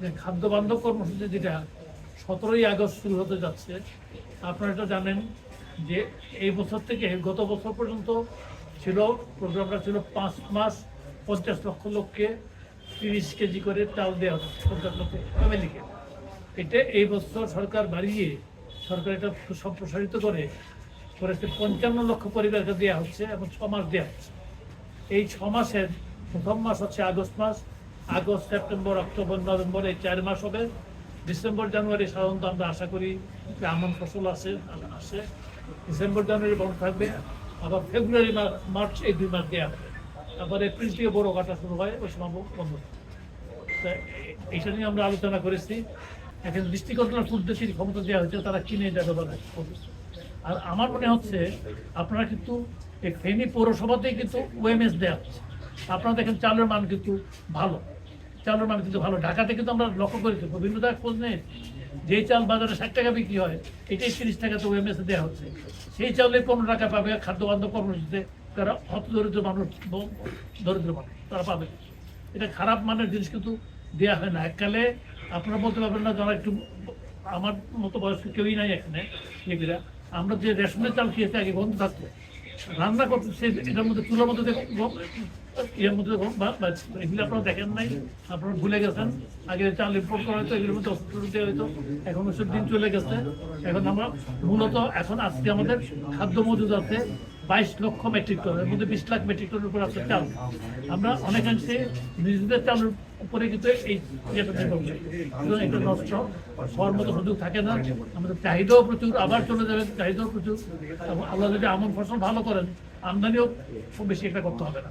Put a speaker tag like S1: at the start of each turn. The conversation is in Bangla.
S1: যে খাদ্য বান্ধব কর্মসূচি যেটা সতেরোই আগস্ট শুরু হতে যাচ্ছে, আপনারা এটা জানেন যে এই বছর থেকে, গত বছর পর্যন্ত ছিল, প্রোগ্রামটা ছিল পাঁচ মাস পঞ্চাশ লক্ষ লোককে তিরিশ কেজি করে চাল দেওয়া হচ্ছে, পঞ্চাশ লক্ষ ফ্যামিলিকে। এটা এই বছর সরকার বাড়িয়ে, সরকার এটা সম্প্রসারিত করে, করেছে পঞ্চান্ন লক্ষ পরিবারকে দেওয়া হচ্ছে এবং ছ মাস দেওয়া হচ্ছে। এই ছ মাসের প্রথম মাস হচ্ছে আগস্ট মাস আগস্ট, সেপ্টেম্বর, অক্টোবর, নভেম্বর এই চার মাস হবে। ডিসেম্বর, জানুয়ারি সাধারণত আমরা আশা করি যে আমন ফসল আছে আসে ডিসেম্বর, জানুয়ারি বন্ধ থাকবে। আবার ফেব্রুয়ারি মার্চ এই দুই মাস দেওয়া হবে তারপর এপ্রিল থেকে বড় কাটা শুরু হয়, ওই সময় বন্ধ। এইটা নিয়ে আমরা আলোচনা করেছি। এখন দৃষ্টি কন্ট্রোল উদ্দেশ্যে ক্ষমতা দেওয়া হয়েছে, তারা কিনে এটা ব্যবহার আর আমার মনে হচ্ছে, আপনারা কিন্তু এই ফেনী পৌরসভাতেই কিন্তু ওএমএস দেওয়া হচ্ছে। আপনারা দেখেন চালের মান কিন্তু ভালো। চালের মান কিন্তু ভালো। ঢাকাতে কিন্তু আমরা লক্ষ্য করেছি জায়গায় খোঁজ নেই যেই চাল বাজারে ষাট টাকা বিক্রি হয়, এটাই তিরিশ টাকা তো ওএমএস দেওয়া হচ্ছে। সেই চালে পনেরো টাকা পাবে খাদ্য বান্ধব কর্মসূচিতে। তারা হত দরিদ্র মানুষ দরিদ্র মানুষ, তারা পাবে। এটা খারাপ মানের জিনিস কিন্তু দেওয়া হয় না। এককালে আপনারা বলতে পারবেন না, যারা একটু আমার মতো বয়স্ক কেউই নাই এখানে এগুলা আমরা যে রেশনের চাল খেয়েছি, আগে বন্ধ থাকতো। রান্না করতে সে এটার মধ্যে চুলার মধ্যে ইয়ের মধ্যে এগুলো আপনারা দেখেন নাই, আপনারা ভুলে গেছেন। আগে চাল ইম্পোর্ট করা হতো এগুলোর মধ্যে ওষুধ দেওয়া হতো এখন ওসব দিন চলে গেছে। এখন আমরা মূলত, এখন আজকে আমাদের খাদ্য মজুদ আছে বাইশ লক্ষ মেট্রিক টন এর মধ্যে বিশ লাখ মেট্রিক টনের উপর আছে চাল। আমরা অনেকাংশে নিজেদের চালের উপরে কিন্তু এই ইয়েটা এটা নষ্ট। হওয়ার মতো সুযোগ থাকে না। আমাদের চাহিদাও প্রচুর। আবার চলে যাবে চাহিদাও প্রচুর। আল্লাহ যদি আমন ফসল ভালো করেন, আমদানিও খুব বেশি একটা করতে হবে না।